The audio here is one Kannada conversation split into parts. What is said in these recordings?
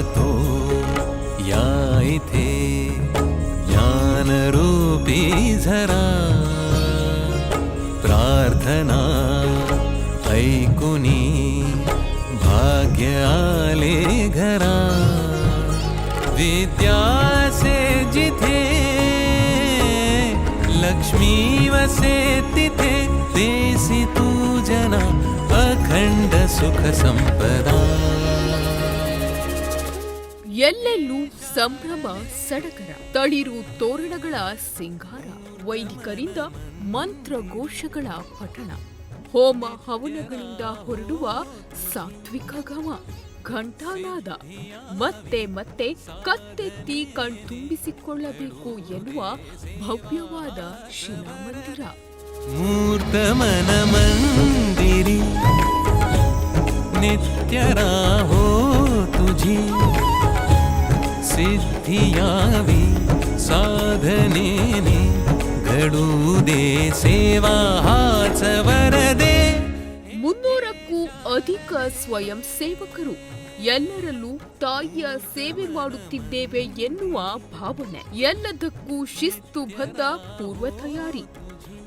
तो याई थे। ज्ञानरूपी झरा। प्रार्थना ऐकुनी। भाग्य आले घरा। विद्या से जिथे। लक्ष्मी वसे तिथे। देसी तू जना अखंड सुख संपदा। ಎಲ್ಲೆಲ್ಲೂ ಸಂಭ್ರಮ, ಸಡಗರ, ತಳಿರು ತೋರಣಗಳ ಸಿಂಗಾರ, ವೈದಿಕರಿಂದ ಮಂತ್ರ ಘೋಷಗಳ ಪಠಣ. ಹೋಮ ಹವನಗಳಿಂದ ಹೊರಡುವ ಸಾತ್ವಿಕ ಗಮ ಘಂಟಾನಾದ. ಮತ್ತೆ ಮತ್ತೆ ಕತ್ತೆತ್ತಿ ಕಣ್ತುಂಬಿಸಿಕೊಳ್ಳಬೇಕು ಎನ್ನುವ ಭವ್ಯವಾದ ಶಿಲಾಮಂದಿರ. ಮೂರ್ತಮನ ಮಂದಿರಿ, ನಿತ್ಯರ ಯಾವಿ ಸಾಧನೇನೆ ಗಡುವುದೇ ಸೇವಾ ಹಾಚವರದೆ ಮುನ್ನೂರಕ್ಕೂ ಅಧಿಕ ಸ್ವಯಂ ಸೇವಕರು. ಎಲ್ಲರಲ್ಲೂ ತಾಯಿಯ ಸೇವೆ ಮಾಡುತ್ತಿದ್ದೇವೆ ಎನ್ನುವ ಭಾವನೆ. ಎಲ್ಲದಕ್ಕೂ ಶಿಸ್ತು ಬದ್ಧ ಪೂರ್ವ ತಯಾರಿ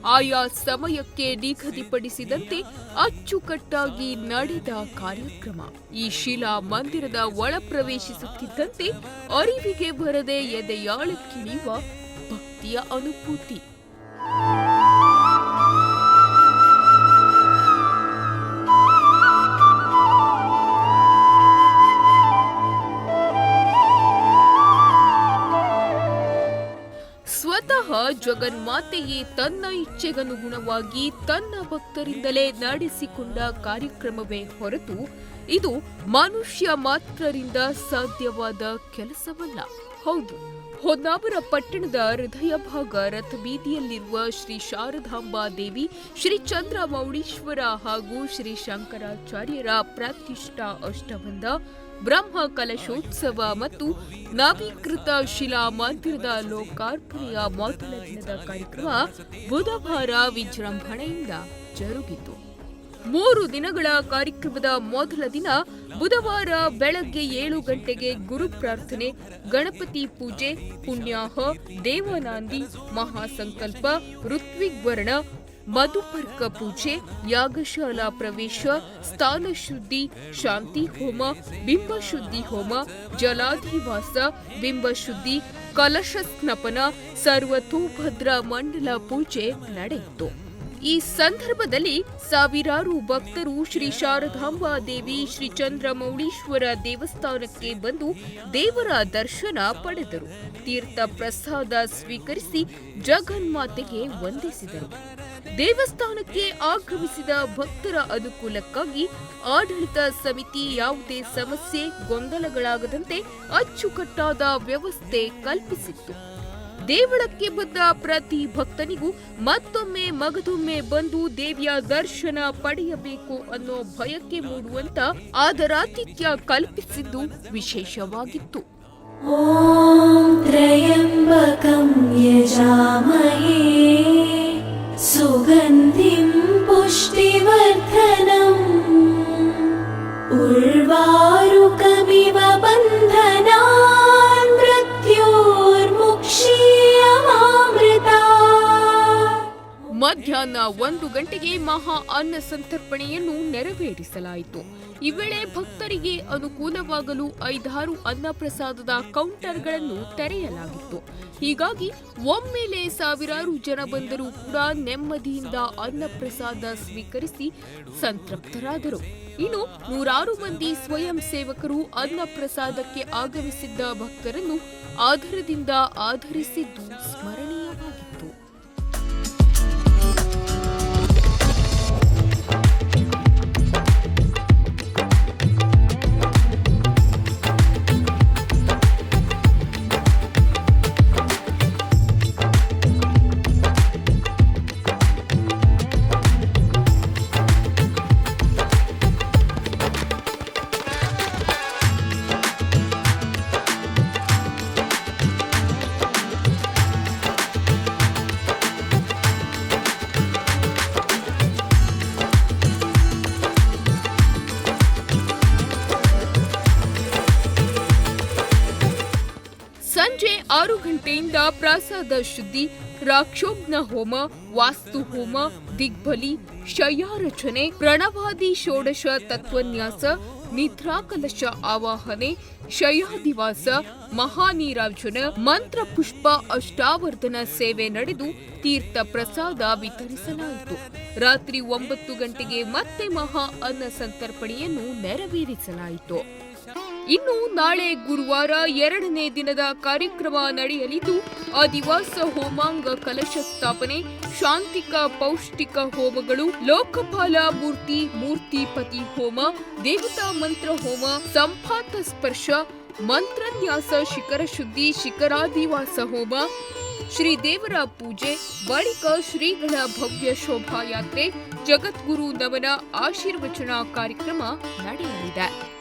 ಆಯಾ ಸಮಯಕ್ಕೆ ನಿಗದಿಪಡಿಸಿದಂತೆ ಅಚ್ಚುಕಟ್ಟಾಗಿ ನಡೆದ ಕಾರ್ಯಕ್ರಮ. ಈ ಶಿಲಾ ಮಂದಿರದ ಒಳ ಪ್ರವೇಶಿಸುತ್ತಿದ್ದಂತೆ ಅರಿವಿಗೆ ಬರದೆ ಎದೆಯಾಳಕ್ಕಿಳಿಯುವ ಭಕ್ತಿಯ ಅನುಭೂತಿ. ಜಗನ್ಮಾತೆಯೇ ತನ್ನ ಇಚ್ಛೆಗನುಗುಣವಾಗಿ ತನ್ನ ಭಕ್ತರಿಂದಲೇ ನಡೆಸಿಕೊಂಡ ಕಾರ್ಯಕ್ರಮವೇ ಹೊರತು ಇದು ಮನುಷ್ಯ ಮಾತ್ರರಿಂದ ಸಾಧ್ಯವಾದ ಕೆಲಸವಲ್ಲ. ಹೌದು, ಹೊನ್ನಾವರ ಪಟ್ಟಣದ ಹೃದಯ ಭಾಗ ರಥಬೀದಿಯಲ್ಲಿರುವ ಶ್ರೀ ಶಾರದಾಂಬಾ ದೇವಿ, ಶ್ರೀ ಚಂದ್ರಮೌಳೀಶ್ವರ ಹಾಗೂ ಶ್ರೀ ಶಂಕರಾಚಾರ್ಯರ ಪ್ರತಿಷ್ಠಾ ಅಷ್ಟಬಂಧ ಬ್ರಹ್ಮ ಕಲಶೋತ್ಸವ ಮತ್ತು ನವೀಕೃತ ಶಿಲಾ ಮಂದಿರದ ಲೋಕಾರ್ಪಣೆಯ ಮೊದಲ ದಿನದ ಕಾರ್ಯಕ್ರಮ ಬುಧವಾರ ವಿಜೃಂಭಣೆಯಿಂದ ಜರುಗಿತು. ಮೂರು ದಿನಗಳ ಕಾರ್ಯಕ್ರಮದ ಮೊದಲ ದಿನ ಬುಧವಾರ ಬೆಳಗ್ಗೆ ಏಳು ಗಂಟೆಗೆ ಗುರು ಪ್ರಾರ್ಥನೆ, ಗಣಪತಿ ಪೂಜೆ, ಪುಣ್ಯಾಹ, ದೇವನಾಂದಿ, ಮಹಾಸಂಕಲ್ಪ, ಋತ್ವಿಗ್ವರ್ಣ ಮಧುಪರ್ಕ ಪೂಜೆ, ಯಾಗಶಾಲಾ ಪ್ರವೇಶ ಸ್ಥಾನ ಶುದ್ಧಿ ಶಾಂತಿ ಹೋಮ ಬಿಂಬಶುದ್ಧಿ ಹೋಮ, ಜಲಾಧಿವಾಸ, ಬಿಂಬಶುದ್ಧಿ ಕಲಶ ಸ್ನಪನ ಸರ್ವತೋಭದ್ರ ಮಂಡಲ ಪೂಜೆ ನಡೆಯಿತು. ಈ ಸಂದರ್ಭದಲ್ಲಿ ಸಾವಿರಾರು ಭಕ್ತರು ಶ್ರೀ ಶಾರದಾಂಬಾ ದೇವಿ, ಶ್ರೀ ಚಂದ್ರಮೌಳೀಶ್ವರ ದೇವಸ್ಥಾನಕ್ಕೆ ಬಂದು ದೇವರ ದರ್ಶನ ಪಡೆದರು. ತೀರ್ಥ ಪ್ರಸಾದ ಸ್ವೀಕರಿಸಿ ಜಗನ್ಮಾತೆಗೆ ವಂದಿಸಿದರು. ದೇವಸ್ಥಾನಕ್ಕೆ ಆಗಮಿಸಿದ ಭಕ್ತರ ಅನುಕೂಲಕ್ಕಾಗಿ ಆಡಳಿತ ಸಮಿತಿ ಯಾವುದೇ ಸಮಸ್ಯೆ, ಗೊಂದಲಗಳಾಗದಂತೆ ಅಚ್ಚುಕಟ್ಟಾದ ವ್ಯವಸ್ಥೆ ಕಲ್ಪಿಸಿತ್ತು. ದೇವಳಕ್ಕೆ ಬಂದ ಪ್ರತಿ ಭಕ್ತನಿಗೂ ಮತ್ತೊಮ್ಮೆ ಮಗದೊಮ್ಮೆ ಬಂದು ದೇವಿಯ ದರ್ಶನ ಪಡೆಯಬೇಕು ಅನ್ನೋ ಭಯಕ್ಕೆ ಮೂಡುವಂತ ಆದರಾತಿಥ್ಯ ಕಲ್ಪಿಸಿದ್ದು ವಿಶೇಷವಾಗಿತ್ತು. ಓಂ ತ್ರಯಂಬಕಂ ಯಜಾಮಹೇ. सुगन्धिं पुष्टिवर्धनम् ಮಧ್ಯಾಹ್ನ ಒಂದು ಗಂಟೆಗೆ ಮಹಾ ಅನ್ನ ಸಂತರ್ಪಣೆಯನ್ನು ನೆರವೇರಿಸಲಾಯಿತು. ಈ ವೇಳೆ ಭಕ್ತರಿಗೆ ಅನುಕೂಲವಾಗಲು ಐದಾರು ಅನ್ನ ಪ್ರಸಾದದ ಕೌಂಟರ್ಗಳನ್ನು ತೆರೆಯಲಾಗಿತ್ತು. ಹೀಗಾಗಿ ಒಮ್ಮೆಲೆ ಸಾವಿರಾರು ಜನ ಬಂದರೂ ಕೂಡ ನೆಮ್ಮದಿಯಿಂದ ಅನ್ನ ಪ್ರಸಾದ ಸ್ವೀಕರಿಸಿ ಸಂತೃಪ್ತರಾದರು. ಇನ್ನು ನೂರಾರು ಮಂದಿ ಸ್ವಯಂ ಸೇವಕರು ಅನ್ನ ಪ್ರಸಾದಕ್ಕೆ ಆಗಮಿಸಿದ್ದ ಭಕ್ತರನ್ನು ಆಧಾರದಿಂದ ಆಧರಿಸಿದ್ದು ಸ್ಮರಣೀಯವಾಗಿತ್ತು ಆರು ಗಂಟೆಯಿಂದ ಪ್ರಸಾದ ಶುದ್ಧಿ, ರಾಕ್ಷೋಗ್ನ ಹೋಮ, ವಾಸ್ತು ಹೋಮ, ದಿಗ್ಬಲಿ ಶಯ್ಯಾರಚನೆ ಪ್ರಣವಾದಿ ಷೋಡಶ ತತ್ವನ್ಯಾಸ, ನಿದ್ರಾಕಲಶ ಆವಾಹನೆ, ಶಯಾದಿವಾಸ, ಮಹಾನೀರಾರ್ಜುನ ಮಂತ್ರ ಪುಷ್ಪ ಅಷ್ಟಾವರ್ಧನ ಸೇವೆ ನಡೆದು ತೀರ್ಥ ಪ್ರಸಾದ ವಿತರಿಸಲಾಯಿತು. ರಾತ್ರಿ ಒಂಬತ್ತು ಗಂಟೆಗೆ ಮತ್ತೆ ಮಹಾ ಅನ್ನ ಸಂತರ್ಪಣೆಯನ್ನು ನೆರವೇರಿಸಲಾಯಿತು. ಇನ್ನು ನಾಳೆ ಗುರುವಾರ ಎರಡನೇ ದಿನದ ಕಾರ್ಯಕ್ರಮ ನಡೆಯಲಿದ್ದು, ಆದಿವಾಸ ಹೋಮಾಂಗ ಕಲಶ ಸ್ಥಾಪನೆ, ಶಾಂತಿಕ ಪೌಷ್ಟಿಕ ಹೋಮಗಳು, ಲೋಕಪಾಲ ಮೂರ್ತಿ, ಮೂರ್ತಿಪತಿ ಹೋಮ, ದೇವತಾ ಮಂತ್ರ ಹೋಮ, ಸಂಪಾತ ಸ್ಪರ್ಶ, ಮಂತ್ರನ್ಯಾಸ, ಶಿಖರ ಶುದ್ಧಿ, ಶಿಖರಾದಿವಾಸ ಹೋಮ, ಶ್ರೀ ದೇವರ ಪೂಜೆ, ಬಳಿಕ ಶ್ರೀಗಳ ಭವ್ಯ ಶೋಭಾಯಾತ್ರೆ, ಜಗದ್ಗುರು ನವನ ಆಶೀರ್ವಚನ ಕಾರ್ಯಕ್ರಮ ನಡೆಯಲಿದೆ.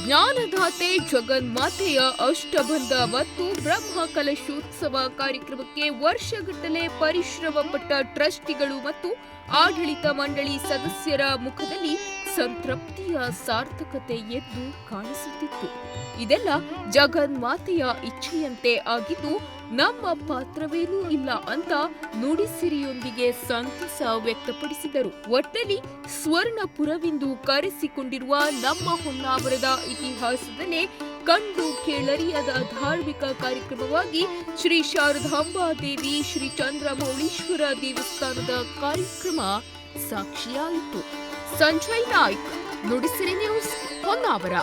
ಜ್ಞಾನದಾತೆ ಜಗನ್ಮಾತೆಯ ಅಷ್ಟಬಂಧ ಮತ್ತು ಬ್ರಹ್ಮ ಕಲಶೋತ್ಸವ ಕಾರ್ಯಕ್ರಮಕ್ಕೆ ವರ್ಷಗಟ್ಟಲೆ ಪರಿಶ್ರಮ ಪಟ್ಟ ಟ್ರಸ್ಟಿಗಳು ಮತ್ತು ಆಡಳಿತ ಮಂಡಳಿ ಸದಸ್ಯರ ಮುಖದಲ್ಲಿ ಸಂತೃಪ್ತಿಯ ಸಾರ್ಥಕತೆ ಎದ್ದು ಕಾಣಿಸುತ್ತಿತ್ತು. ಇದೆಲ್ಲ ಜಗನ್ಮಾತೆಯ ಇಚ್ಛೆಯಂತೆ ಆಗಿದ್ದು, ನಮ್ಮ ಪಾತ್ರವೇನೂ ಇಲ್ಲ ಅಂತ ನುಡಿಸಿರಿಯೊಂದಿಗೆ ಸಂತಸ ವ್ಯಕ್ತಪಡಿಸಿದರು. ಒಟ್ಟಲ್ಲಿ ಸ್ವರ್ಣಪುರವೆಂದು ಕರೆಸಿಕೊಂಡಿರುವ ನಮ್ಮ ಹೊನ್ನಾವರದ ಇತಿಹಾಸದಲ್ಲೇ ಕಂಡು ಕೇಳರಿಯದ ಧಾರ್ಮಿಕ ಕಾರ್ಯಕ್ರಮವಾಗಿ ಶ್ರೀ ಶಾರದಾಂಬಾ ದೇವಿ, ಶ್ರೀ ಚಂದ್ರಮೌಳೀಶ್ವರ ದೇವಸ್ಥಾನದ ಕಾರ್ಯಕ್ರಮ ಸಾಕ್ಷಿಯಾಯಿತು. ಸಂಜಯ್ ನಾಯ್ಕ್ ನುಡಿಸಿರಿ ನ್ಯೂಸ್ ಹೊನ್ನಾವರ.